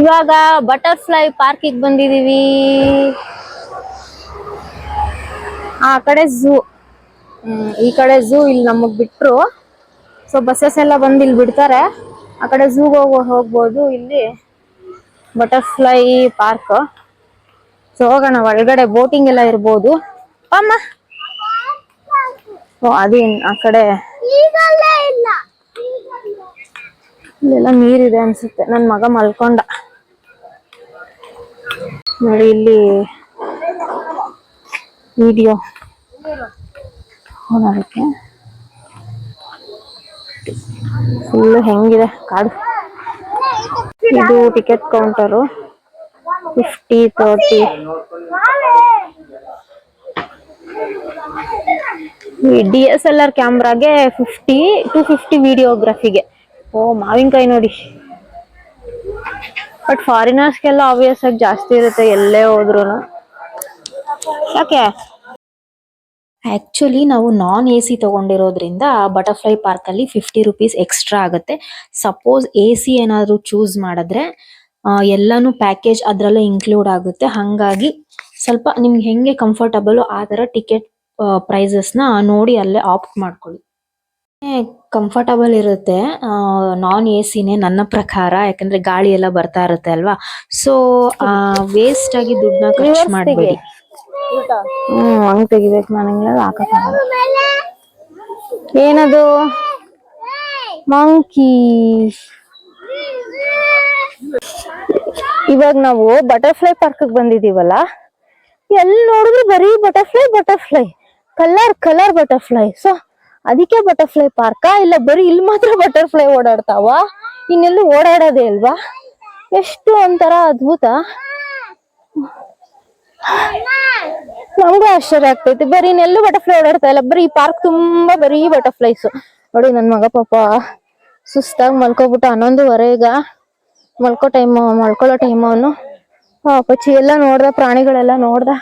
ಇವಾಗ ಬಟರ್ಫ್ಲೈ ಪಾರ್ಕಿಗೆ ಬಂದಿದೀವಿ. ಆ ಕಡೆ ಝೂ ಈ ಕಡೆ ಝೂ ಇಲ್ಲಿ ನಮಗ್ ಬಿಟ್ರು. ಸೊ ಬಸ್ಸಸ್ ಎಲ್ಲ ಬಂದು ಇಲ್ಲಿ ಬಿಡ್ತಾರೆ. ಆ ಕಡೆ ಝೂಗೆ ಹೋಗೋ ಹೋಗ್ಬೋದು ಇಲ್ಲಿ. ಬಟರ್ಫ್ಲೈ ಪಾರ್ಕ್ ಸೊ ಹೋಗೋಣ, ಒಳಗಡೆ ಬೋಟಿಂಗ್ ಎಲ್ಲ ಇರ್ಬೋದು. ಅಮ್ಮ. ಓ ಅದೇನ್ ಆ ಕಡೆ. ಇಲ್ಲೆಲ್ಲ ನೀರಿದೆ ಅನ್ಸುತ್ತೆ. ನನ್ ಮಗ ಮಲ್ಕೊಂಡ. ನೋಡಿ ಇಲ್ಲಿ ವಿಡಿಯೋ ಅದಕ್ಕೆ ಫುಲ್ ಹೆಂಗಿದೆ ಕಾಡು ಇದು ticket counter fifty thirty D S L R ಕ್ಯಾಮ್ರಾಗೆ fifty two fifty ವಿಡಿಯೋಗ್ರಫಿಗೆ ಓ, ಮಾವಿನಕಾಯಿ ನೋಡಿ. ಬಟ್ ಫಾರಿನರ್ಸ್ಗೆಲ್ಲ ಆಬ್ವಿಯಸ್ ಆಗಿ ಜಾಸ್ತಿ ಇರುತ್ತೆ ಎಲ್ಲೇ ಹೋದ್ರು ಯಾಕೆ ಆ್ಯಕ್ಚುಲಿ ನಾವು ನಾನ್ ಎ ಸಿ ತಗೊಂಡಿರೋದ್ರಿಂದ ಬಟರ್ಫ್ಲೈ ಪಾರ್ಕ್ ಅಲ್ಲಿ ಫಿಫ್ಟಿ ರುಪೀಸ್ ಎಕ್ಸ್ಟ್ರಾ ಆಗುತ್ತೆ. ಸಪೋಸ್ ಎ ಸಿ ಏನಾದ್ರು ಚೂಸ್ ಮಾಡಿದ್ರೆ ಎಲ್ಲಾನು ಪ್ಯಾಕೇಜ್ ಅದ್ರಲ್ಲೇ ಇನ್ಕ್ಲೂಡ್ ಆಗುತ್ತೆ. ಹಂಗಾಗಿ ಸ್ವಲ್ಪ ನಿಮ್ಗೆ ಹೆಂಗೆ ಕಂಫರ್ಟಬಲ್ ಆ ತರ ಟಿಕೆಟ್ ಪ್ರೈಸಸ್ನ ನೋಡಿ ಅಲ್ಲೇ ಆಪ್ಟ್ ಮಾಡ್ಕೊಳ್ಳಿ. ಕಂಫರ್ಟಬಲ್ ಇರುತ್ತೆ. ನಾನ್ ಎ ಸಿನೇ ನನ್ನ ಪ್ರಕಾರ ಯಾಕಂದ್ರೆ ಗಾಳಿ ಎಲ್ಲ ಬರ್ತಾ ಇರುತ್ತೆ ಅಲ್ವಾ? ಸೊ ವೇಸ್ಟ್ ಆಗಿ ದುಡ್ಡನ್ನ ಖರ್ಚು ಮಾಡಬೇಡಿ. ಹ್ಮ್ ಹಂಗ್ ತೆಗಿಬೇಕು ನನಗೆ ಹಾಕಕ್ ಏನದು? ಮಂಕಿ ಇವಾಗ ನಾವು ಬಟರ್ಫ್ಲೈ ಪಾರ್ಕ್ ಬಂದಿದೀವಲ್ಲ? ಎಲ್ಲಿ ನೋಡಿದ್ರು ಬರೀ butterfly butterfly colour colour butterfly so ಅದಕ್ಕೆ ಬಟರ್ಫ್ಲೈ ಪಾರ್ಕಾ ಇಲ್ಲ, ಬರೀ ಇಲ್ಲಿ ಮಾತ್ರ ಬಟರ್ಫ್ಲೈ ಓಡಾಡ್ತಾವ? ಇನ್ನೆಲ್ಲೂ ಓಡಾಡೋದೇ ಅಲ್ವಾ ಎಷ್ಟು ಒಂಥರ ಅದ್ಭುತ. ನಮ್ಗೂ ಆಶ್ಚರ್ಯ ಆಗ್ತೈತಿ. ಬರೀ ಇನ್ನೆಲ್ಲೂ ಬಟರ್ಫ್ಲೈ ಓಡಾಡ್ತಾ ಇಲ್ಲ. ಬರೀ ಈ ಪಾರ್ಕ್ ತುಂಬಾ ಬರೀ ಬಟರ್ಫ್ಲೈಸ್ ನೋಡಿ ನನ್ ಮಗ ಪಾಪ ಸುಸ್ತಾಗಿ ಮಲ್ಕೊಬಿಟ್ಟು ಹನ್ನೊಂದುವರೆ ಈಗ ಮಲ್ಕೋ ಟೈಮ್ ಮಲ್ಕೊಳ್ಳೋ ಟೈಮ್ ಅವನು. ಪಚ್ಚಿ ಎಲ್ಲ ನೋಡ್ದ, ಪ್ರಾಣಿಗಳೆಲ್ಲ ನೋಡ್ದ.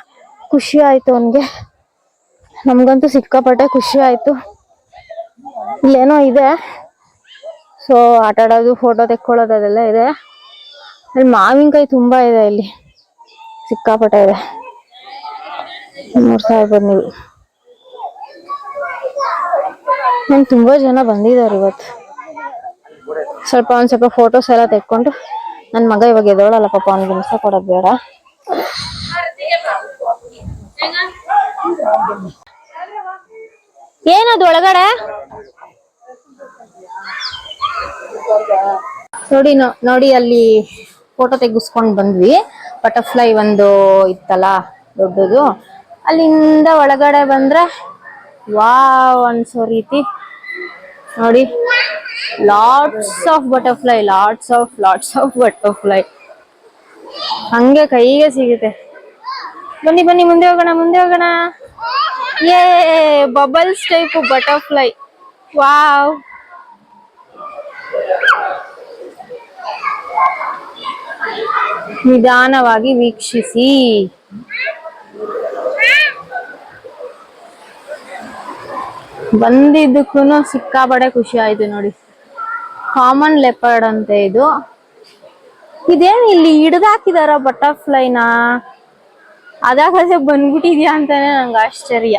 ಖುಷಿ ಆಯ್ತು ಅವನ್ಗೆ. ನಮ್ಗಂತೂ ಸಿಕ್ಕಾಪಟ್ಟೆ ಖುಷಿ ಆಯ್ತು. ಇಲ್ಲೇನೋ ಇದೆ. ಸೊ ಆಟ ಆಡೋದು ಫೋಟೋ ತೆಕ್ಕೊಳ್ಳೋದು ಅದೆಲ್ಲ ಇದೆ. ಅಲ್ಲಿ ಮಾವಿನಕಾಯಿ ತುಂಬಾ ಇದೆ ಇಲ್ಲಿ. ಸಿಕ್ಕಾಪಟ್ಟೆ ಇದೆ. ನೋಡ್ತಾ ಇರ್ಬೋದು ನೀವು ನಂಗೆ ತುಂಬಾ ಜನ ಬಂದಿದ್ದಾರೆ ಇವತ್ತು. ಸ್ವಲ್ಪ ಒಂದ್ ಸ್ವಲ್ಪ ಫೋಟೋಸ್ ಎಲ್ಲ ತೆಕ್ಕೊಂಡು ನನ್ನ ಮಗ ಇವಾಗ ಎದೋಳಲ್ಲ ಪಾಪ, ಅವ್ನಿಗೆ ಹಿಂಸೆ ಕೊಡೋದು ಬೇಡ. ಏನದು ಒಳಗಡೆ? ನೋಡಿ ನೋಡಿ, ಅಲ್ಲಿ ಫೋಟೋ ತೆಗಿಸ್ಕೊಂಡ್ ಬಂದ್ವಿ. ಬಟರ್ಫ್ಲೈ ಒಂದು ಇತ್ತಲ್ಲ, ದೊಡ್ಡದು. ಅಲ್ಲಿಂದ ಒಳಗಡೆ ಬಂದ್ರೆ ವಾವ್ ಅನ್ಸೋ ರೀತಿ. ನೋಡಿ lots of butterfly lots of lots of butterfly ಹಂಗೆ ಕೈಗೆ ಸಿಗುತ್ತೆ. ಬನ್ನಿ ಬನ್ನಿ, ಮುಂದೆ ಹೋಗೋಣ ಮುಂದೆ ಹೋಗೋಣ. ಏ ಬಬಲ್ಸ್ ಟೈಪ್ ಬಟರ್ಫ್ಲೈ ವಾವ್ ನಿಧಾನವಾಗಿ ವೀಕ್ಷಿಸಿ. ಬಂದಿದ್ದಕ್ಕೂ ಸಿಕ್ಕಾಬಡೆ ಖುಷಿ ಆಯ್ತು ನೋಡಿ. ಕಾಮನ್ ಲೆಪರ್ಡ್ ಅಂತೆ ಇದು. ಇದೇನ್ ಇಲ್ಲಿ ಹಿಡ್ದಾಕಿದಾರ ಬಟರ್ಫ್ಲೈನ ಅದಾಗ ಬಂದ್ಬಿಟ್ಟಿದ್ಯಾ ಅಂತಾನೆ ನಂಗೆ ಆಶ್ಚರ್ಯ.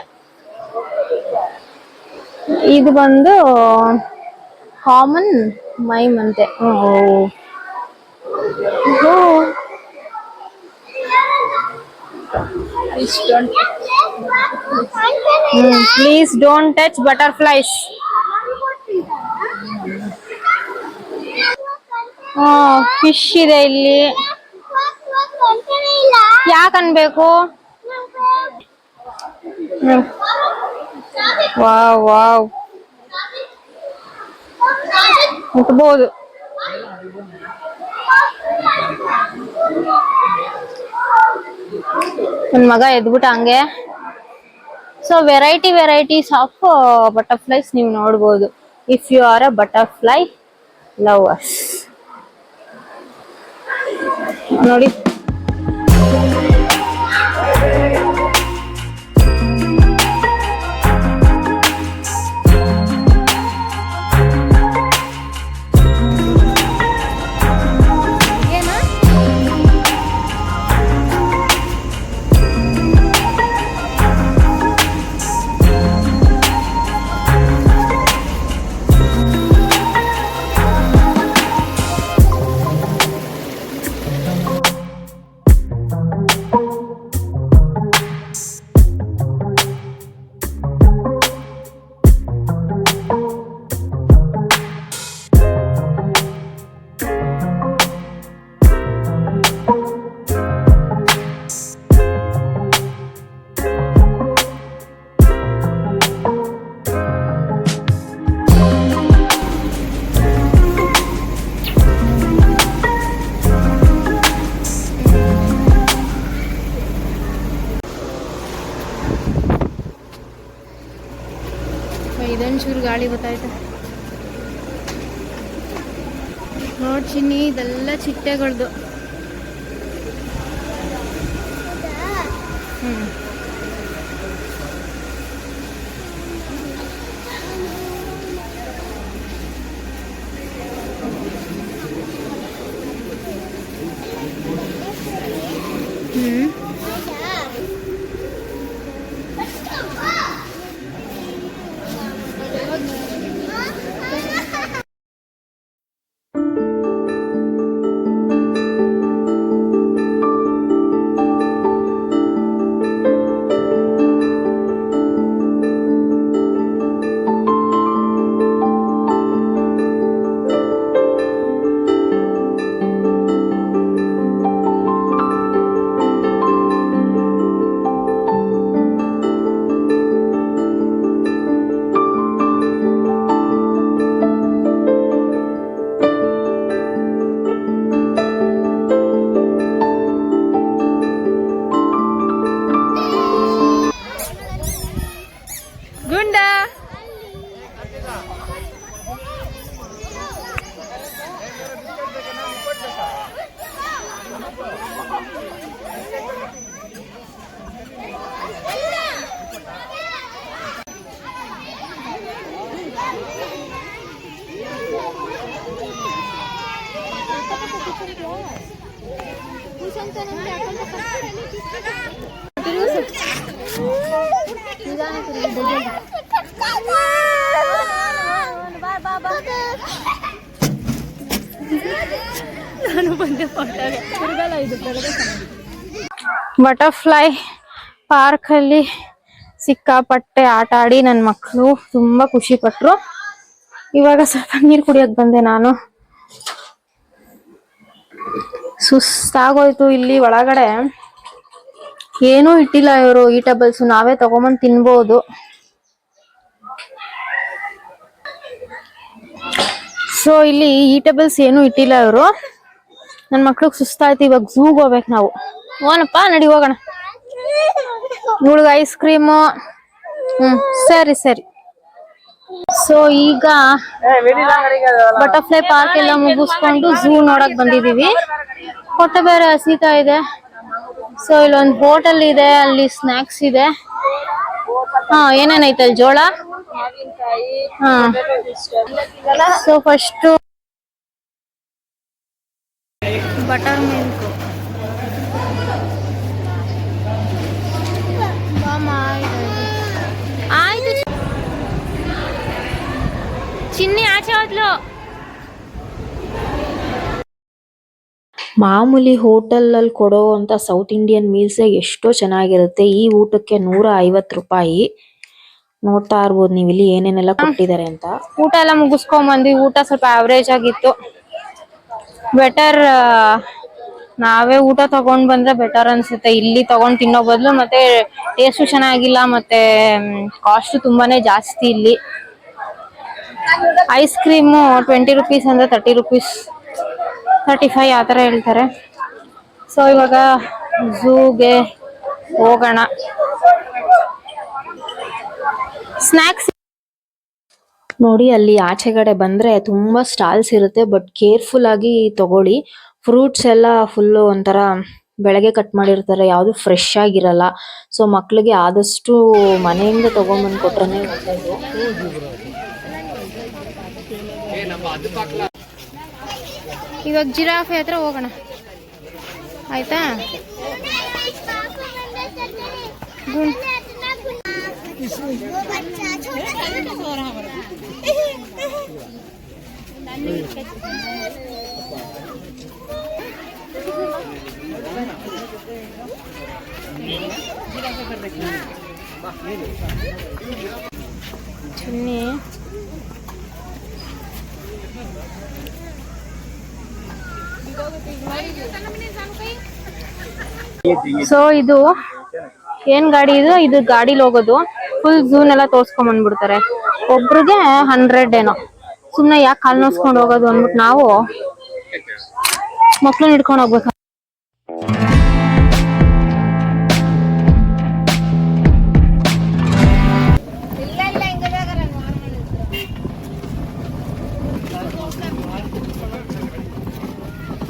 ಇದು ಬಂದು ಕಾಮನ್ ಮೈಮ್ ಅಂತೆ. Please don't touch butterflies fish ಇದೆ ಇಲ್ಲಿ. ಯಾಕೆ ಅನ್ಬೇಕು? Wow wow. ಮುಟ್ಬೋದು. ನನ್ನ ಮಗ ಎದ್ಬಿಟ್ಟ ಹಂಗೆ. So variety varieties of butterflies ನೀವು ನೋಡ್ಬೋದು. If you are a butterfly lovers ನೋಡಿ. ಒಂಚೂರು ಗಾಳಿ ಬರ್ತೈತೆ ನೋಡ್ ಚಿನ್ನಿ ಇದೆಲ್ಲ ಚಿಟ್ಟೆಗಳ್ದು. ಹ್ಮ್. ನಾನು ಬಂದೆ ಫೋಟೋಗೆ ತಿರುಗಲ್ಲ ಸಿಕ್ಕಾಪಟ್ಟೆ ಆಟ ಆಡಿ ನನ್ನ ಮಕ್ಕಳು ತುಂಬಾ ಖುಷಿ ಪಟ್ರು. ಇವಾಗ ಸ್ವಲ್ಪ ನೀರು ಕುಡಿಯಕ್ ಬಂದೆ ನಾನು. ಸುಸ್ತಾಗೋಯ್ತು ಇಲ್ಲಿ ಒಳಗಡೆ. ಏನೂ ಇಟ್ಟಿಲ್ಲ ಇವರು ಈಟಬಲ್ಸ್ ನಾವೇ ತಗೊಂಬಂದ್ ತಿನ್ಬೋದು. ಸೊ ಇಲ್ಲಿ ಈಟಬಲ್ಸ್ ಏನು ಇಟ್ಟಿಲ್ಲ ಇವರು. ನನ್ ಮಕ್ಳಿಗೆ ಸುಸ್ತಾಯ್ತು, ಇವಾಗ ಝೂಗ್ ಹೋಗ್ಬೇಕು ನಾವು. ಓನಪ್ಪ ನಡಿ ಹೋಗೋಣ. ಹುಡುಗ ಐಸ್ ಕ್ರೀಮ್. ಹ್ಮ್, ಸರಿ ಸರಿ. ಸೊ ಈಗ ಬಟರ್ಫ್ಲೈ ಪಾರ್ಕ್ ಎಲ್ಲ ಮುಗಿಸ್ಕೊಂಡು ಝೂ ನೋಡಕ್ ಬಂದಿದೀವಿ. ಹೊಟ್ಟೆ ಬೇರೆ ಹಸಿತಾ ಇದೆ. ಸೊ ಇಲ್ಲೊಂದು ಹೋಟೆಲ್ ಇದೆ, ಅಲ್ಲಿ ಸ್ನಾಕ್ಸ್ ಇದೆ. ಹಾ ಏನೇನೈತೆ ಅಲ್ಲಿ ಜೋಳ? ಹಾ. So first buttermilk. ಆಯ್ತು. ಚಿನ್ನಿ ಆಚೆ ಹೋದ್ಲು. ಮಾಮೂಲಿ ಹೋಟೆಲ್ ಅಲ್ಲಿ ಕೊಡೋ ಅಂತ ಸೌತ್ ಇಂಡಿಯನ್ ಮೀಲ್ಸ್ ಎಷ್ಟೋ ಚೆನ್ನಾಗಿರುತ್ತೆ. ಈ ಊಟಕ್ಕೆ ನೂರ ಐವತ್ತು ರೂಪಾಯಿ. ನೋಡ್ತಾ ಇರ್ಬೋದು ನೀವು ಇಲ್ಲಿ ಏನೇನೆಲ್ಲ ಕೊಟ್ಟಿದ್ದಾರೆ ಅಂತ. ಊಟ ಎಲ್ಲ ಮುಗಿಸ್ಕೊಂಡ್ ಬಂದ್ವಿ ಊಟ ಸ್ವಲ್ಪ ಆವ್ರೇಜ್ ಆಗಿತ್ತು. ಬೆಟರ್ ನಾವೇ ಊಟ ತಗೊಂಡ್ ಬಂದ್ರೆ ಬೆಟರ್ ಅನ್ಸುತ್ತೆ. ಇಲ್ಲಿ ತಗೊಂಡ್ ತಿನ್ನೋ ಬದಲು ಮತ್ತೆ ಟೇಸ್ಟು ಚೆನ್ನಾಗಿಲ್ಲ, ಮತ್ತೆ ಕಾಸ್ಟ್ ತುಂಬಾನೇ ಜಾಸ್ತಿ ಇಲ್ಲಿ. ಐಸ್ ಕ್ರೀಮು ಟ್ವೆಂಟಿ ರುಪೀಸ್ ಅಂದ್ರೆ ತರ್ಟಿ ರುಪೀಸ್ ತರ್ಟಿ ಫೈವ್ ಆ ಹೇಳ್ತಾರೆ. ಸೊ ಇವಾಗ ಝೂಗೆ ಹೋಗೋಣ. ಸ್ನ್ಯಾಕ್ಸ್ ನೋಡಿ, ಅಲ್ಲಿ ಆಚೆಗಡೆ ಬಂದ್ರೆ ತುಂಬಾ ಸ್ಟಾಲ್ಸ್ ಇರುತ್ತೆ ಬಟ್ ಕೇರ್ಫುಲ್ ಆಗಿ ತಗೊಳ್ಳಿ. ಫ್ರೂಟ್ಸ್ ಎಲ್ಲ ಫುಲ್ ಒಂಥರ ಬೆಳಗ್ಗೆ ಕಟ್ ಮಾಡಿರ್ತಾರೆ, ಯಾವುದು ಫ್ರೆಶ್ ಆಗಿರಲ್ಲ. ಸೊ ಮಕ್ಳಿಗೆ ಆದಷ್ಟು ಮನೆಯಿಂದ ತಗೊಂಡ್ಬಂದ್ ಕೊಟ್ರೆ ಇವಾಗ ಜಿರಾಫೆ ಹತ್ರ ಹೋಗೋಣ. ಆಯ್ತಾ? ಚಿನ್ನಿ. ಸೊ ಇದು ಏನ್ ಗಾಡಿ ಇದು? ಇದು ಗಾಡಿಲಿ ಹೋಗೋದು. ಫುಲ್ ಝೂನ್ ಎಲ್ಲ ತೋರ್ಸ್ಕೊಂಡ್ ಬಂದ್ಬಿಡ್ತಾರೆ. ಒಬ್ರಿಗೆ ಹಂಡ್ರೆಡ್ ಏನೋ. ಸುಮ್ನೆ ಯಾಕೆ ಕಾಲ್ ನೋಡ್ಸ್ಕೊಂಡ್ ಹೋಗೋದು ಅಂದ್ಬಿಟ್ಟು ನಾವು ಮಕ್ಳನ್ನ ಹಿಡ್ಕೊಂಡು ಹೋಗ್ಬೇಕು.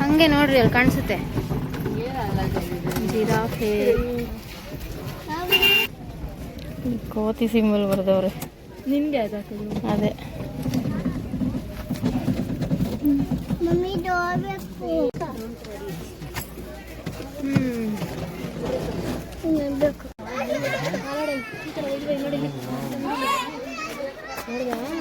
ಹಂಗೆ ನೋಡ್ರಿ ಅಲ್ಲಿ ಕಾಣಿಸುತ್ತೆ. ಜಿರಾಫೆ ಕೋತಿ ಸಿಂಬಲ್ ಬರ್ದವ್ರೆ. ನಿನ್ಗೆ ಅದೇ. ಹೇಳಿಲ್ಲ ಅದು?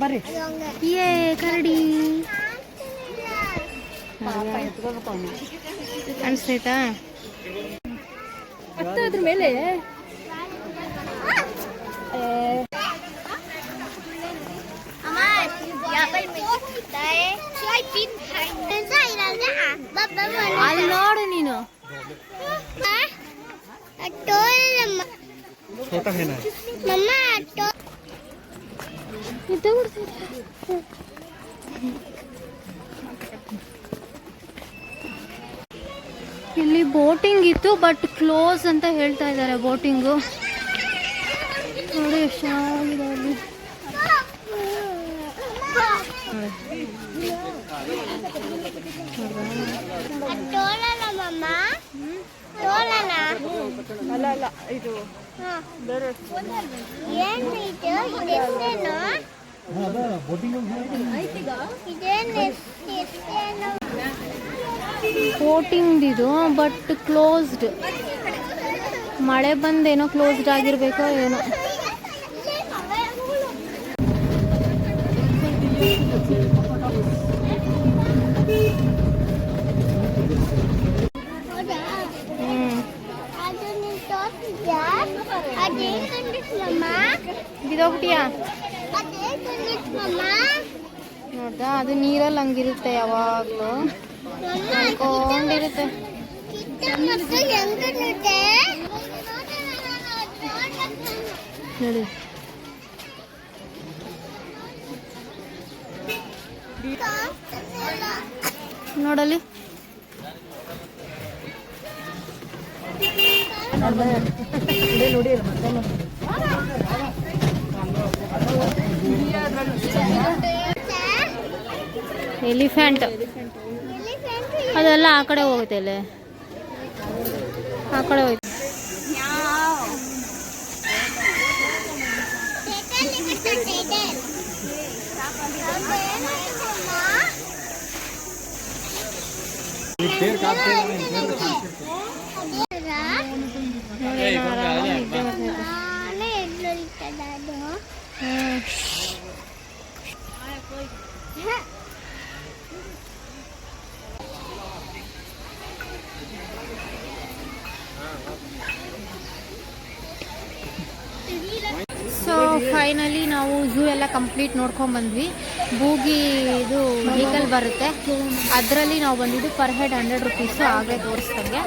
ಬರ್ರಿ. ಏ ಕರಡಿ. ಕಾಣಿಸ್ತೈತಾ ಅದ್ರ ಮೇಲೆ. ಅಮ್ಮ, ಯಾಪಲ್ ಮಿಕ್ಕಿತಾ है? ಇಲ್ಲಿ ಬೋಟಿಂಗ್ ಇತ್ತು ಬಟ್ ಕ್ಲೋಸ್ ಅಂತ ಹೇಳ್ತಾ ಇದ್ದಾರೆ ಬೋಟಿಂಗು. ನೋಡಿ ಎಷ್ಟು ಚೆನ್ನಾಗಿದೆ ಅಲ್ಲಿ ಅಲ್ಲ ಅಲ್ಲ ಇದು? ಹಾ. ಬೋಟಿಂಗ್ ಇದು ಬಟ್ ಕ್ಲೋಸ್ಡ್ ಮಳೆ ಬಂದೇನೋ ಕ್ಲೋಸ್ಡ್ ಆಗಿರ್ಬೇಕೋ ಏನೋ. ಹೌದಾ ಹ್ಮ್ ಅದು ನೀನು ತೋರಿಸಿದ್ಯಾ ಅದೇನು ಕಂಡಿತ್ತು ಮಮ್ಮ ಬಿದೋಗ್ಬಿಟ್ಟಿಯಾ ಅದೇನು ಕಂಡಿತ್ತು ಮಮ್ಮ ನೋಡ್ದಾ ಅದು ನೀರಲ್ಲಿ ಹಂಗಿರುತ್ತೆ ಯಾವಾಗಲೂ. ಅನ್ಕೊಂಡಿರುತ್ತೆ. ಹೆಂಗ್ ಕಂಡಿದ್ದೆ ನೋಡಿ ಎಲಿಫೆಂಟ್ ಅದೆಲ್ಲ ಆ ಕಡೆ ಹೋಗುತ್ತೆ ಆ ಕಡೆ ಹೋಯ್ತು. ನೋಡಿ ಏನೋ ಆರಾಮಾಗಿ ನಿದ್ದೆ ಬರ್ತೈತೆ. ಹ್ಮ್. ಸೊ ಫೈನಲಿ ನಾವು ಝೂ ಎಲ್ಲ ಕಂಪ್ಲೀಟ್ ನೋಡ್ಕೊಂಡ್ಬಂದ್ವಿ ಬೂಗಿ ಇದು ವೆಹಿಕಲ್ ಬರುತ್ತೆ. ಅದರಲ್ಲಿ ನಾವು ಬಂದಿದ್ದು ಪರ್ ಹೆಡ್ ಹಂಡ್ರೆಡ್ ರುಪೀಸು ಆಗಲೇ ತೋರಿಸ್ದಂಗೆ.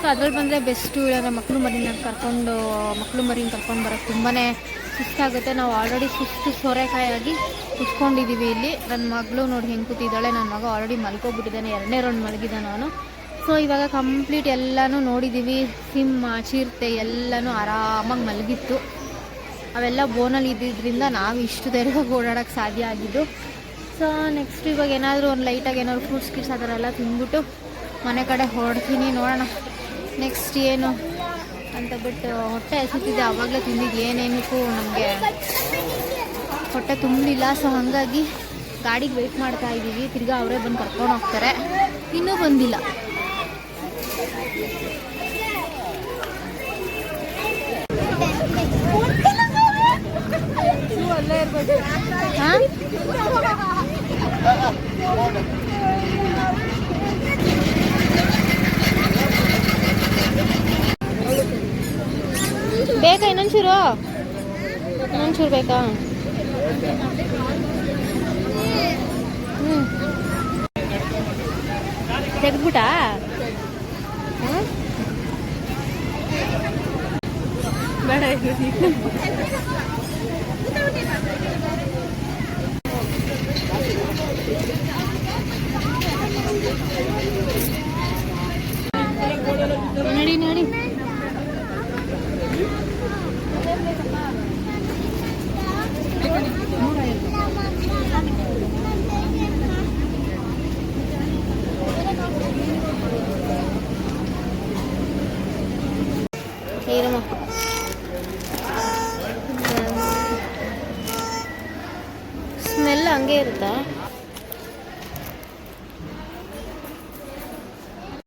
ಸೊ ಅದ್ರಲ್ಲಿ ಬಂದರೆ ಬೆಸ್ಟು ಇಲ್ಲಾಂದರೆ ಮಕ್ಕಳು ಮರಿನ ಕರ್ಕೊಂಡು ಮಕ್ಕಳು ಮರಿನ ಕರ್ಕೊಂಡು ಬರೋಕ್ಕೆ ತುಂಬಾ ಸುಸ್ತಾಗುತ್ತೆ ನಾವು ಆಲ್ರೆಡಿ ಸುಸ್ತು ಸೋರೆಕಾಯಾಗಿ ಕುತ್ಕೊಂಡಿದ್ದೀವಿ ಇಲ್ಲಿ. ನನ್ನ ಮಗಳು ನೋಡಿ ಹೆಂಗೆ ಕೂತಿದ್ದಾಳೆ. ನನ್ನ ಮಗ ಆಲ್ರೆಡಿ ಮಲ್ಕೋಬಿಟ್ಟಿದ್ದಾನೆ. ಎರಡನೇ ರೌಂಡ್ ಮಲಗಿದ ನಾನು. ಸೊ ಇವಾಗ ಕಂಪ್ಲೀಟ್ ಎಲ್ಲನೂ ನೋಡಿದ್ದೀವಿ ಸಿಂಹ, ಚಿರತೆ ಎಲ್ಲನೂ ಆರಾಮಾಗಿ ಮಲಗಿತ್ತು. ಅವೆಲ್ಲ ಬೋನಲ್ಲಿ ಇದ್ದಿದ್ದರಿಂದ ನಾವು ಇಷ್ಟು ಧೈರ್ಯವಾಗಿ ಓಡಾಡೋಕ್ಕೆ ಸಾಧ್ಯ ಆಗಿದ್ದು. ಸೊ ನೆಕ್ಸ್ಟ್ ಇವಾಗ ಏನಾದರೂ ಒಂದು ಲೈಟಾಗಿ ಏನಾದ್ರು ಫ್ರೂಟ್ಸ್ ಗಿಟ್ಸ್ ಆ ಥರ ತಿಂದ್ಬಿಟ್ಟು ಮನೆ ಕಡೆ ಹೊರಡ್ತೀನಿ ನೋಡೋಣ. ನೆಕ್ಸ್ಟ್ ಏನು ಅಂತ ಬಿಟ್ಟು ಹೊಟ್ಟೆ ಹಸಿತಿದೆ ಆವಾಗಲೇ ತಿಂದಿದ್ದು ಏನೇನಕ್ಕೂ ನಮಗೆ ಹೊಟ್ಟೆ ತುಂಬಲಿಲ್ಲ ಸೊ ಹಾಗಾಗಿ ಗಾಡಿಗೆ ವೆಯ್ಟ್ ಮಾಡ್ತಾ ಇದ್ದೀವಿ. ತಿರ್ಗಾ ಅವರೇ ಬಂದು ಕರ್ಕೊಂಡು ಹೋಗ್ತಾರೆ. ಇನ್ನೂ ಬಂದಿಲ್ಲ. ಹಾಂ ಬೇಕಾ ಇನ್ನೊಂಚೂರು ಇನ್ನೊಂಚೂರು ಬೇಕಾ? ಹ್ಞೂ ತೆಗೆದ್ಬಿಟ್ಟಾ ಹ್ಞೂ ಬೇಡ